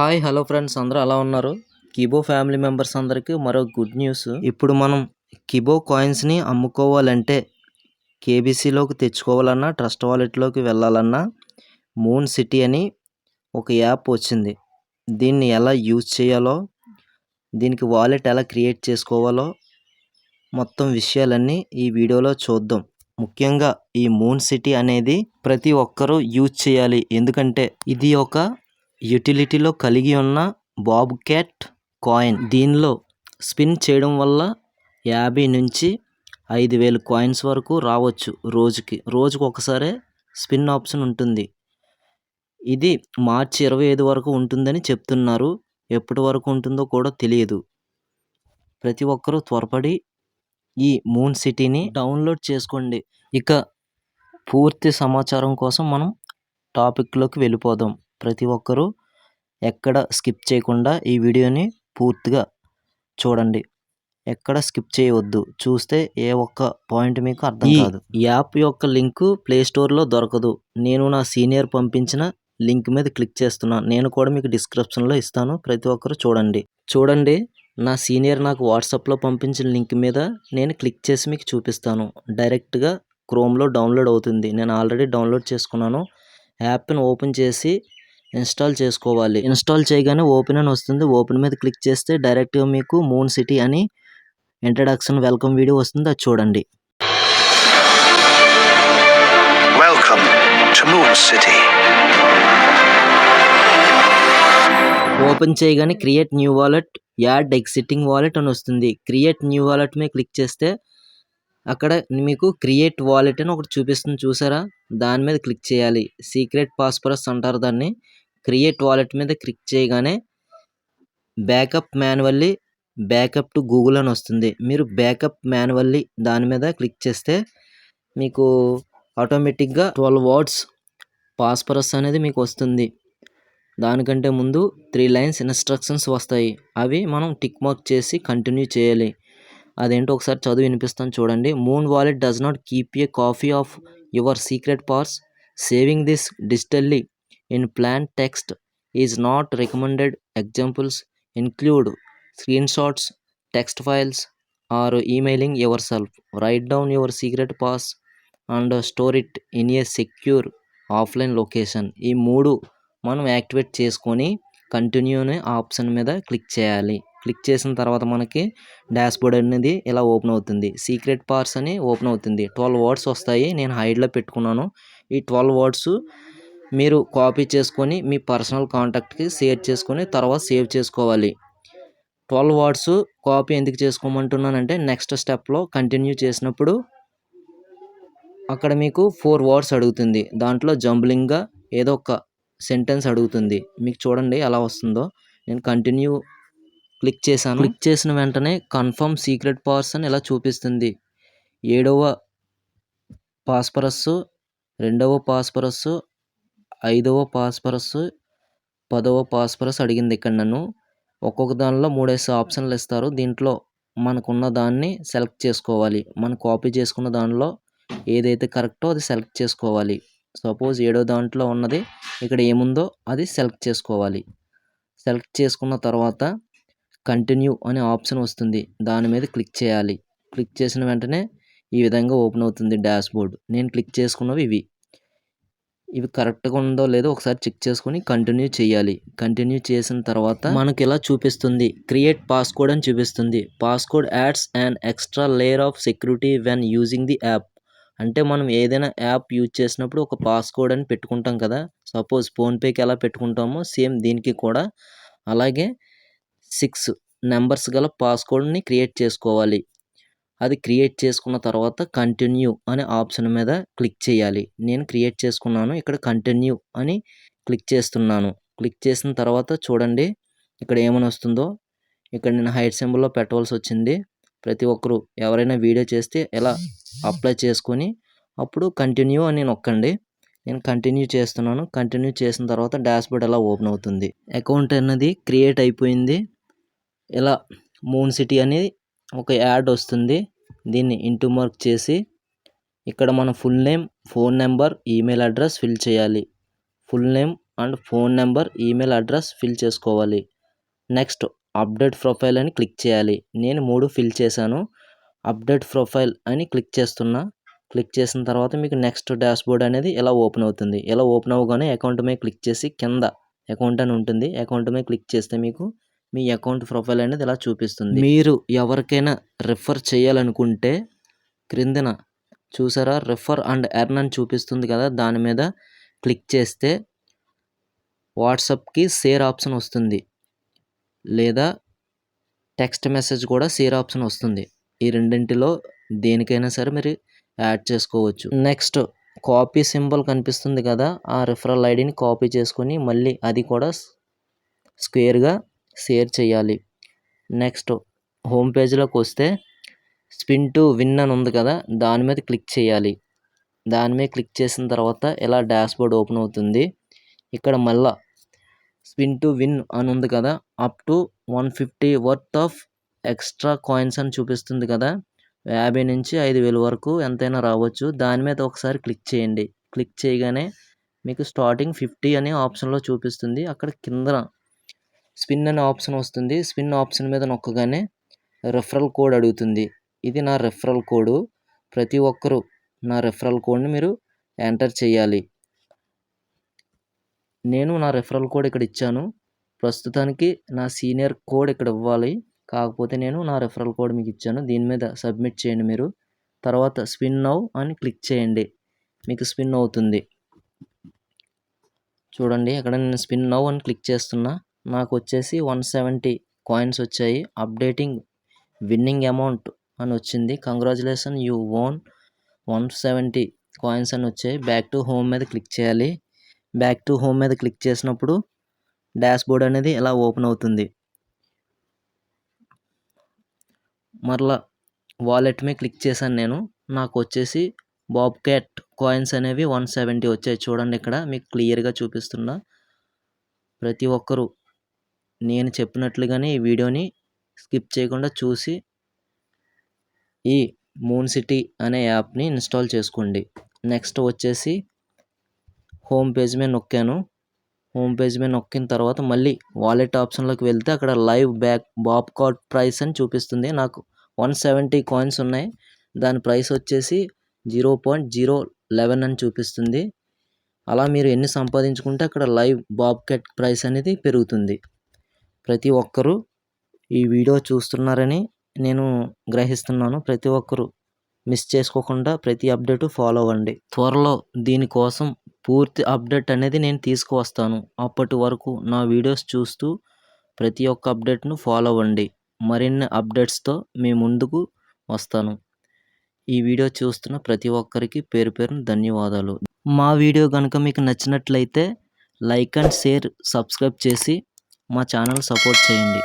Hi hello friends అందరూ అలా ఉన్నారు? కిబో ఫ్యామిలీ మెంబర్స్ అందరికీ మరో గుడ్ న్యూస్. ఇప్పుడు మనం కిబో కాయిన్స్ని అమ్ముకోవాలంటే కేబీసీలోకి తెచ్చుకోవాలన్నా ట్రస్ట్ వాలెట్లోకి వెళ్ళాలన్నా మూన్ సిటీ అని ఒక యాప్ వచ్చింది. దీన్ని ఎలా యూజ్ చేయాలో దీనికి వాలెట్ ఎలా క్రియేట్ చేసుకోవాలో మొత్తం విషయాలన్నీ ఈ వీడియోలో చూద్దాం. ముఖ్యంగా ఈ మూన్ సిటీ అనేది ప్రతి ఒక్కరూ యూజ్ చేయాలి. ఎందుకంటే ఇది ఒక యుటిలిటీలో కలిగి ఉన్న బాబ్ క్యాట్ కాయిన్ దీనిలో స్పిన్ చేయడం వల్ల యాభై నుంచి ఐదు వేలు కాయిన్స్ వరకు రావచ్చు రోజుకి. రోజుకు ఒకసారి స్పిన్ ఆప్షన్ ఉంటుంది. ఇది మార్చి ఇరవై ఐదు వరకు ఉంటుందని చెప్తున్నారు. ఎప్పటి వరకు ఉంటుందో కూడా తెలియదు. ప్రతి ఒక్కరూ త్వరపడి ఈ మూన్ సిటీని డౌన్లోడ్ చేసుకోండి. ఇక పూర్తి సమాచారం కోసం మనం టాపిక్లోకి వెళ్ళిపోదాం. ప్రతి ఒక్కరూ ఎక్కడ స్కిప్ చేయకుండా ఈ వీడియోని పూర్తిగా చూడండి. ఎక్కడ స్కిప్ చేయవద్దు. చూస్తే ఏ ఒక్క పాయింట్ మీకు అర్థం కాదు. యాప్ యొక్క లింక్ ప్లే స్టోర్లో దొరకదు. నేను నా సీనియర్ పంపించిన లింక్ మీద క్లిక్ చేస్తున్నాను నేను కూడా మీకు డిస్క్రిప్షన్లో ఇస్తాను. ప్రతి ఒక్కరు చూడండి. చూడండి నా సీనియర్ నాకు వాట్సాప్లో పంపించిన లింక్ మీద నేను క్లిక్ చేసి మీకు చూపిస్తాను. డైరెక్ట్గా క్రోమ్లో డౌన్లోడ్ అవుతుంది. నేను ఆల్రెడీ డౌన్లోడ్ చేసుకున్నాను. యాప్ని ఓపెన్ చేసి ఇన్స్టాల్ చేసుకోవాలి. ఇన్స్టాల్ చేయగానే ఓపెన్ అని వస్తుంది. ఓపెన్ మీద క్లిక్ చేస్తే డైరెక్ట్గా మీకు మూన్ సిటీ అని ఇంట్రడక్షన్ వెల్కమ్ వీడియో వస్తుంది. అది చూడండి. ఓపెన్ చేయగానే create new wallet add existing wallet అని వస్తుంది. క్రియేట్ న్యూ వాలెట్ మీద క్లిక్ చేస్తే అక్కడ మీకు క్రియేట్ వాలెట్ అని ఒకటి చూపిస్తుంది చూసారా? దాని మీద క్లిక్ చేయాలి. సీక్రెట్ పాస్పరస్ అంటారు దాన్ని. క్రియేట్ వాలెట్ మీద క్లిక్ చేయగానే backup manually backup to Google అని వస్తుంది. మీరు బ్యాకప్ మాన్యువల్లీ దాని మీద క్లిక్ చేస్తే మీకు ఆటోమేటిక్గా ట్వెల్వ్ వర్డ్స్ పాస్పరస్ అనేది మీకు వస్తుంది. దానికంటే ముందు త్రీ లైన్స్ ఇన్స్ట్రక్షన్స్ వస్తాయి. అవి మనం టిక్ మార్క్ చేసి కంటిన్యూ చేయాలి. అదేంటో ఒకసారి చదివి వినిపిస్తాను చూడండి. Moon wallet does not keep a copy of your secret phrase saving this digitally in plain text is not recommended examples include screenshots text files or emailing yourself write down your secret phrase and store it in a secure offline location ఈ మూడు మనం activate చేసుకొని continue అనే option మీద click చేయాలి. Click చేసిన తర్వాత మనకి డాష్ బోర్డ్ అనేది ఇలా ఓపెన్ అవుతుంది. సీక్రెట్ పార్స్ అని ఓపెన్ అవుతుంది. ట్వెల్వ్ వర్డ్స్ వస్తాయి. నేను హైడ్లో పెట్టుకున్నాను. ఈ ట్వెల్వ్ వర్డ్స్ మీరు కాపీ చేసుకొని మీ పర్సనల్ కాంటాక్ట్కి షేర్ చేసుకొని తర్వాత సేవ్ చేసుకోవాలి. ట్వెల్వ్ వర్డ్స్ కాపీ ఎందుకు చేసుకోమంటున్నానంటే నెక్స్ట్ స్టెప్లో కంటిన్యూ చేసినప్పుడు అక్కడ మీకు ఫోర్ వర్డ్స్ అడుగుతుంది. దాంట్లో జంబ్లింగ్గా ఏదో ఒక సెంటెన్స్ అడుగుతుంది. మీకు చూడండి ఎలా వస్తుందో. నేను కంటిన్యూ క్లిక్ చేశాను. క్లిక్ చేసిన వెంటనే కన్ఫర్మ్ సీక్రెట్ పార్స్ అని ఇలా చూపిస్తుంది. ఏడవ పాస్పరస్ రెండవ పాస్పరస్ ఐదవ పాస్పరస్ పదవ పాస్పరస్ అడిగింది ఇక్కడ నన్ను. ఒక్కొక్క దానిలో మూడేసి ఆప్షన్లు ఇస్తారు. దీంట్లో మనకున్న దాన్ని సెలెక్ట్ చేసుకోవాలి. మనం కాపీ చేసుకున్న దానిలో ఏదైతే కరెక్టో అది సెలెక్ట్ చేసుకోవాలి. సపోజ్ ఏడో దాంట్లో ఉన్నది ఇక్కడ ఏముందో అది సెలెక్ట్ చేసుకోవాలి. సెలెక్ట్ చేసుకున్న తర్వాత కంటిన్యూ అనే ఆప్షన్ వస్తుంది. దాని మీద క్లిక్ చేయాలి. క్లిక్ చేసిన వెంటనే ఈ విధంగా ఓపెన్ అవుతుంది డాష్బోర్డ్ నేను క్లిక్ చేసుకున్నవి ఇవి. ఇవి కరెక్ట్గా ఉందో లేదో ఒకసారి చెక్ చేసుకొని కంటిన్యూ చేయాలి. కంటిన్యూ చేసిన తర్వాత మనకి ఇలా చూపిస్తుంది? క్రియేట్ పాస్కోడ్ అని చూపిస్తుంది. Passcode adds and extra layer of security when using the app అంటే మనం ఏదైనా యాప్ యూజ్ చేసినప్పుడు ఒక పాస్కోడ్ అని పెట్టుకుంటాం కదా. సపోజ్ ఫోన్పేకి ఎలా పెట్టుకుంటామో సేమ్ దీనికి కూడా. అలాగే సిక్స్ నెంబర్స్ గల పాస్కోడ్ని క్రియేట్ చేసుకోవాలి. అది క్రియేట్ చేసుకున్న తర్వాత కంటిన్యూ అనే ఆప్షన్ మీద క్లిక్ చేయాలి. నేను క్రియేట్ చేసుకున్నాను ఇక్కడ కంటిన్యూ అని క్లిక్ చేస్తున్నాను. క్లిక్ చేసిన తర్వాత చూడండి ఇక్కడ ఏమని వస్తుందో. ఇక్కడ నేను హైట్ సింబల్లో పెట్టవలసి వచ్చింది. ప్రతి ఒక్కరు ఎవరైనా వీడియో చేస్తే ఎలా అప్లై చేసుకొని అప్పుడు కంటిన్యూ అని నొక్కండి. నేను కంటిన్యూ చేస్తున్నాను. కంటిన్యూ చేసిన తర్వాత డాష్బోర్డ్ ఎలా ఓపెన్ అవుతుంది? అకౌంట్ అనేది క్రియేట్ అయిపోయింది. ఇలా మూన్ సిటీ అని ఒక యాడ్ వస్తుంది. దీన్ని ఇంటూ మార్క్ చేసి ఇక్కడ మన full name phone number email address fill చేయాలి. Full name and phone number email address fill చేసుకోవాలి. నెక్స్ట్ అప్డేట్ ప్రొఫైల్ అని క్లిక్ చేయాలి. నేను మూడు ఫిల్ చేశాను. అప్డేట్ ప్రొఫైల్ అని క్లిక్ చేస్తున్నా. క్లిక్ చేసిన తర్వాత మీకు నెక్స్ట్ డాష్ బోర్డ్ అనేది ఇలా ఓపెన్ అవుతుంది? ఇలా ఓపెన్ అవ్వగానే అకౌంట్ మీద క్లిక్ చేసి కింద అకౌంట్ అని ఉంటుంది. అకౌంట్ మీద క్లిక్ చేస్తే మీకు మీ అకౌంట్ ప్రొఫైల్ అనేది ఇలా చూపిస్తుంది. మీరు ఎవరికైనా రిఫర్ చేయాలనుకుంటే క్రిందన చూసారా? రిఫర్ అండ్ ఎర్న్ అని చూపిస్తుంది కదా దాని మీద క్లిక్ చేస్తే వాట్సాప్కి షేర్ ఆప్షన్ వస్తుంది. లేదా టెక్స్ట్ మెసేజ్ కూడా షేర్ ఆప్షన్ వస్తుంది. ఈ రెండింటిలో దేనికైనా సరే మీరు యాడ్ చేసుకోవచ్చు. నెక్స్ట్ కాపీ సింబల్ కనిపిస్తుంది కదా ఆ రిఫరల్ ఐడిని కాపీ చేసుకొని మళ్ళీ అది కూడా స్క్వేర్గా షేర్ చేయాలి. నెక్స్ట్ హోమ్ పేజ్లోకి వస్తే స్పిన్ టు విన్ అని ఉంది కదా దాని మీద క్లిక్ చేయాలి. దాని మీద క్లిక్ చేసిన తర్వాత ఇలా డాష్ బోర్డ్ ఓపెన్ అవుతుంది? ఇక్కడ మళ్ళా స్పిన్ టు విన్ అని ఉంది కదా up to one fifty worth of extra coins అని చూపిస్తుంది కదా యాభై నుంచి ఐదు వేల వరకు ఎంతైనా రావచ్చు. దాని మీద ఒకసారి క్లిక్ చేయండి. క్లిక్ చేయగానే మీకు స్టార్టింగ్ ఫిఫ్టీ అనే ఆప్షన్లో చూపిస్తుంది. అక్కడ కింద స్పిన్ అనే ఆప్షన్ వస్తుంది. స్పిన్ ఆప్షన్ మీద నొక్కగానే రెఫరల్ కోడ్ అడుగుతుంది. ఇది నా రెఫరల్ కోడ్ ప్రతి ఒక్కరూ నా రెఫరల్ కోడ్ని మీరు ఎంటర్ చేయాలి. నేను నా రెఫరల్ కోడ్ ఇక్కడ ఇచ్చాను. ప్రస్తుతానికి నా సీనియర్ కోడ్ ఇక్కడ ఇవ్వాలి. కాకపోతే నేను నా రెఫరల్ కోడ్ మీకు ఇచ్చాను. దీని మీద సబ్మిట్ చేయండి మీరు. తర్వాత స్పిన్ నౌ అని క్లిక్ చేయండి. మీకు స్పిన్ అవుతుంది. చూడండి అక్కడ నేను స్పిన్ నౌ అని క్లిక్ చేస్తున్నా. నాకు వచ్చేసి వన్ సెవెంటీ కాయిన్స్ వచ్చాయి. అప్డేటింగ్ విన్నింగ్ అమౌంట్ అని వచ్చింది. Congratulation you won one seventy coins అని వచ్చాయి. బ్యాక్ టు హోమ్ మీద క్లిక్ చేయాలి. బ్యాక్ టు హోమ్ మీద క్లిక్ చేసినప్పుడు డాష్ బోర్డ్ అనేది ఇలా ఓపెన్ అవుతుంది. మరలా వాలెట్ మీద క్లిక్ చేశాను నేను. నాకు వచ్చేసి బాబ్ క్యాట్ కాయిన్స్ అనేవి వన్ సెవెంటీ వచ్చాయి చూడండి ఇక్కడ. మీకు క్లియర్గా చూపిస్తున్నా. ప్రతి ఒక్కరూ నేను చెప్పినట్లుగానే ఈ వీడియోని స్కిప్ చేయకుండా చూసి ఈ మూన్ సిటీ అనే యాప్ని ఇన్స్టాల్ చేసుకోండి. నెక్స్ట్ వచ్చేసి హోమ్ పేజ్ మీద నొక్కాను. హోమ్ పేజ్ మీద నొక్కిన తర్వాత మళ్ళీ వాలెట్ ఆప్షన్లోకి వెళ్తే అక్కడ live back bob card price అని చూపిస్తుంది. నాకు వన్ సెవెంటీ కాయిన్స్ ఉన్నాయి. దాని ప్రైస్ వచ్చేసి జీరో పాయింట్ జీరో లెవెన్ అని చూపిస్తుంది. అలా మీరు ఎన్ని సంపాదించుకుంటే అక్కడ లైవ్ బాబ్ కట్ ప్రైస్ అనేది పెరుగుతుంది. ప్రతి ఒక్కరూ ఈ వీడియో చూస్తున్నారని నేను గ్రహిస్తున్నాను. ప్రతి ఒక్కరూ మిస్ చేసుకోకుండా ప్రతి అప్డేట్ ఫాలో అవ్వండి. త్వరలో దీనికోసం పూర్తి అప్డేట్ అనేది నేను తీసుకువస్తాను. అప్పటి వరకు నా వీడియోస్ చూస్తూ ప్రతి ఒక్క అప్డేట్ను ఫాలో అవ్వండి. మరిన్ని అప్డేట్స్తో మీ ముందుకు వస్తాను. ఈ వీడియో చూస్తున్న ప్రతి ఒక్కరికి పేరు పేరున ధన్యవాదాలు. మా వీడియో కనుక మీకు నచ్చినట్లయితే లైక్ అండ్ షేర్ సబ్స్క్రైబ్ చేసి మా ఛానల్ సపోర్ట్ చేయండి.